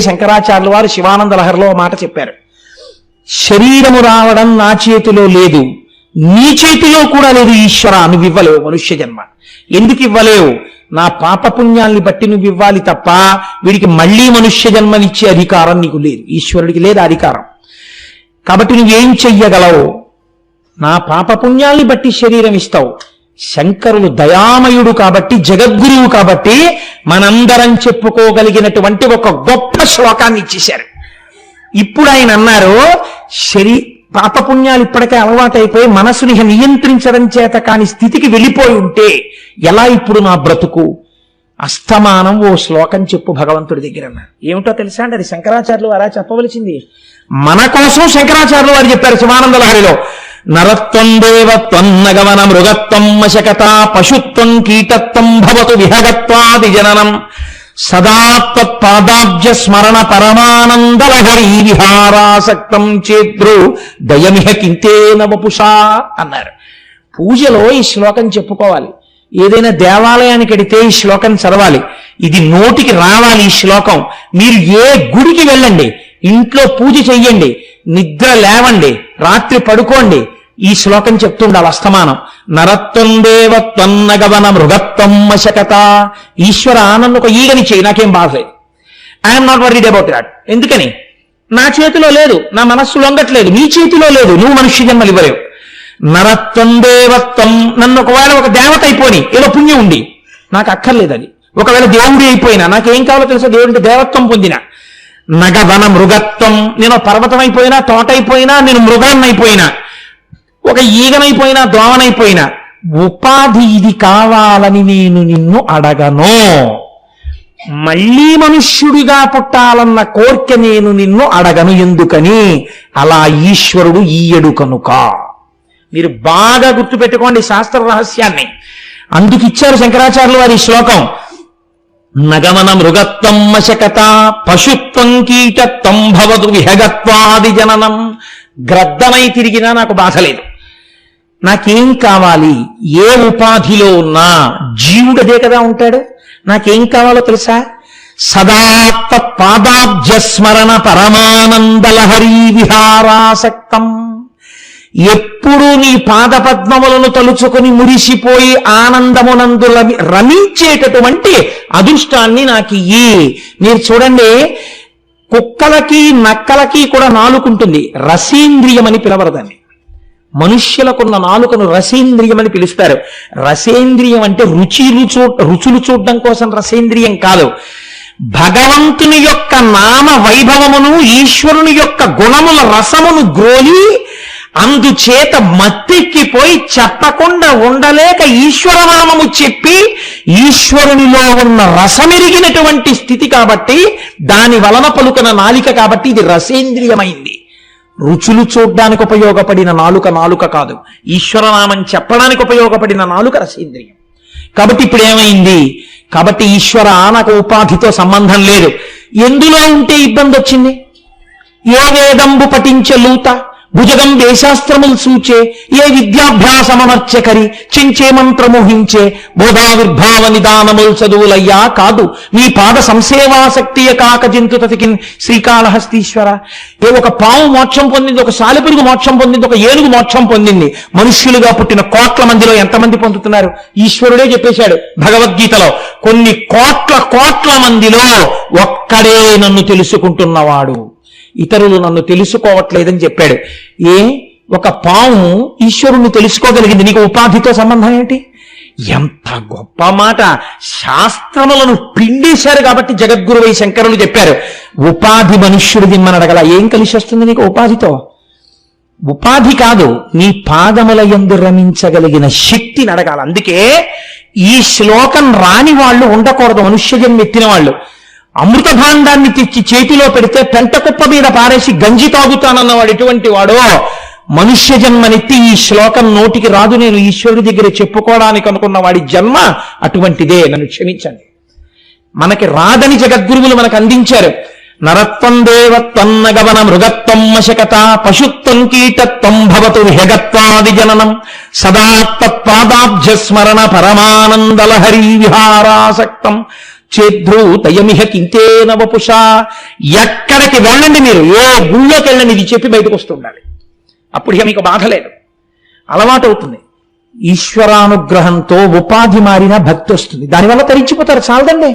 శంకరాచార్యుల వారు శివానంద లహరిలో మాట చెప్పారు. శరీరము రావడం నా చేతిలో లేదు నీ చేతిలో కూడా లేదు ఈశ్వర నువ్వు ఇవ్వలేవు మనుష్య జన్మ. ఎందుకు ఇవ్వలేవు? నా పాపపుణ్యాల్ని బట్టి నువ్వు ఇవ్వాలి తప్ప వీడికి మళ్ళీ మనుష్య జన్మనిచ్చే అధికారం నీకు లేదు. ఈశ్వరుడికి లేదు అధికారం. కాబట్టి నువ్వేం చెయ్యగలవు? నా పాపపుణ్యాల్ని బట్టి శరీరం ఇస్తావు. శంకరులు దయామయుడు కాబట్టి జగద్గురువు కాబట్టి మనందరం చెప్పుకోగలిగినటువంటి ఒక గొప్ప శ్లోకాన్ని ఇచ్చేశారు. ఇప్పుడు ఆయన అన్నారు శరీ పాపపుణ్యాలు ఇప్పటికే అలవాటైపోయి మనసుని నియంత్రించడం చేత కాని స్థితికి వెళ్ళిపోయి ఉంటే ఎలా ఇప్పుడు నా బ్రతుకు? అస్తమానం ఓ శ్లోకం చెప్పు భగవంతుడి దగ్గర ఏమిటో తెలుసా అండి? అది శంకరాచార్యులు అలా చెప్పవలసింది. మన కోసం శంకరాచార్యులు వారు చెప్పారు శివానంద లహరిలో నరత్వం దేవత్వం నగవన మృగత్వం మశకత పశుత్వం కీటత్వం భవతు విహగత్వాది జననం సదాత్వత్పాదాభ్య స్మరణ పరమానందలహరి విహారాసక్తం చేద్రు దయమిహ కింతేన వపుషా అన్నారు. పూజలో ఈ శ్లోకం చెప్పుకోవాలి. ఏదైనా దేవాలయానికి అడితే ఈ శ్లోకం చదవాలి. ఇది నోటికి రావాలి ఈ శ్లోకం. మీరు ఏ గుడికి వెళ్ళండి ఇంట్లో పూజ చెయ్యండి నిద్ర లేవండి రాత్రి పడుకోండి. ఈ శ్లోకం చెప్తుండాలి అస్తమానం. నరత్వం దేవత్వం నగవన మృగత్వం మశకత ఈశ్వర నన్ను ఒక ఈగని చేయి నాకేం బాధ లేదు I'm not worried about that ఎందుకని? నా చేతిలో లేదు నా మనస్సు లొంగట్లేదు నీ చేతిలో లేదు నువ్వు మనుష్య జన్మలు ఇవ్వలేవు. నరత్వం దేవత్వం నన్ను ఒకవేళ ఒక దేవత అయిపోయి ఏదో పుణ్యం ఉండి నాకు అక్కర్లేదు అది. ఒకవేళ దేవుడి అయిపోయినా నాకేం కావాలో తెలుసా? దేవుడి దేవత్వం పొందిన. నగవన మృగత్వం. నేను పర్వతం తోటైపోయినా నేను మృగాన్నైపోయినా. ఒక ఈగనైపోయినా దోమనైపోయినా. ఉపాధి ఇది కావాలని నేను నిన్ను అడగను. మళ్ళీ మనుష్యుడిగా పుట్టాలన్న కోర్కె నేను నిన్ను అడగను ఎందుకని? అలా ఈశ్వరుడు ఈయడు కనుక. మీరు బాగా గుర్తుపెట్టుకోండి శాస్త్ర రహస్యాన్ని. అందుకు ఇచ్చారు శంకరాచార్యులు వారి శ్లోకం. నగమన మృగత్వం మశకత పశుత్వం కీటత్వం భవదు విహగత్వాది జననం గ్రద్దమై తిరిగినా నాకు బాధ లేదు. నాకేం కావాలి? ఏ ఉపాధిలో ఉన్నా జీవుడదే కదా ఉంటాడు. నాకేం కావాలో తెలుసా? సదా పాదాబ్జస్మరణ పరమానందలహరీ విహారాసక్తం. ఎప్పుడు నీ పాదపద్మములను తలుచుకొని మురిసిపోయి ఆనందమునందు రమి రమించేటటువంటి అదృష్టాన్ని నాకు ఇయ్యి. మీరు చూడండి కుక్కలకి నక్కలకి కూడా నాలుకుంటుంది. రసేంద్రియం అని పిలవరదాన్ని మనుష్యులకున్న నాలుకను రసేంద్రియం అని పిలుస్తారు. రసేంద్రియం అంటే రుచిలు చూ రుచులు చూడడం కోసం రసేంద్రియం కాదు. భగవంతుని యొక్క నామ వైభవమును ఈశ్వరుని యొక్క గుణముల రసమును గ్రోలి అందుచేత మత్తెక్కిపోయి చెప్పకుండా ఉండలేక ఈశ్వరనామము చెప్పి ఈశ్వరునిలో ఉన్న రసమెరిగినటువంటి స్థితి కాబట్టి దాని వలన పలుకున నాలిక కాబట్టి ఇది రసేంద్రియమైంది. రుచులు చూడ్డానికి ఉపయోగపడిన నాలుక నాలుక కాదు. ఈశ్వరనామం చెప్పడానికి ఉపయోగపడిన నాలుక రసేంద్రియం. కాబట్టి ఇప్పుడు ఏమైంది? కాబట్టి ఈశ్వర ఆనకు ఉపాధితో సంబంధం లేదు. ఎందులో ఉంటే ఇబ్బంది వచ్చింది ఏ వేదంబు పఠించే లూత? భుజగం వేశాస్త్రములు సూచే ఏ విద్యాభ్యాసమమర్చకరి చించే మంత్రమోహించే బోధావిర్భావ నిదానములు చదువులయ్యా కాదు మీ పాద సంసేవాసక్తియ కాక జంతు తతికిన్ శ్రీకాళహస్తీశ్వర. ఏ ఒక పాము మోక్షం పొందింది ఒక సాలిపురుగు మోక్షం పొందింది ఒక ఏనుగు మోక్షం పొందింది మనుష్యులుగా పుట్టిన కోట్ల మందిలో ఎంతమంది పొందుతున్నారు? ఈశ్వరుడే చెప్పేశాడు భగవద్గీతలో కొన్ని కోట్ల కోట్ల మందిలో ఒక్కడే నన్ను తెలుసుకుంటున్నవాడు. ఇతరులు నన్ను తెలుసుకోవట్లేదని చెప్పాడు. ఏ? ఒక పాము ఈశ్వరుణ్ణి తెలుసుకోగలిగింది. నీకు ఉపాధితో సంబంధం ఏంటి? ఎంత గొప్ప మాట. శాస్త్రములను పిండేశారు కాబట్టి జగద్గురువై శంకరులు చెప్పారు. ఉపాధి మనుష్యుడు దిమ్మని అడగల ఏం కలిసి వస్తుంది నీకు ఉపాధితో? ఉపాధి కాదు నీ పాదముల ఎందు రమించగలిగిన శక్తిని అడగాలి అందుకే ఈ శ్లోకం రాని వాళ్ళు ఉండకూడదు. మనుష్యజం ఎత్తిన వాళ్ళు. అమృత భాండాన్ని తెచ్చి చేతిలో పెడితే పెంట కుప్ప మీద పారేసి గంజి తాగుతానన్నవాడు ఎటువంటి వాడో? మనుష్య జన్మనెత్తి ఈ శ్లోకం నోటికి రాదు. నేను ఈశ్వరుడి దగ్గర చెప్పుకోవడానికి అనుకున్న వాడి జన్మ అటువంటిదే. నన్ను క్షమించండి. మనకి రాదని జగద్గురువులు మనకు అందించారు. నరత్వం దేవత్వం నగవన మృగత్వం మశకత పశుత్వం కీటత్వం భవతు హ్యగత్వాది జననం. సదా తత్పాదాబ్జ స్మరణ పరమానందలహరీ విహారాసక్తం. చేద్రు తయమిహ కింతేన వపుష. ఎక్కడికి వెళ్ళండి మీరు? ఏ గుళ్ళోకి వెళ్ళండి? ఇది చెప్పి బయటకు వస్తుండాలి అప్పుడు ఇక మీకు బాధ లేదు. అలవాటు అవుతుంది. ఈశ్వరానుగ్రహంతో ఉపాధి మారిన భక్తి వస్తుంది. దానివల్ల తరించిపోతారు. చాలదండి.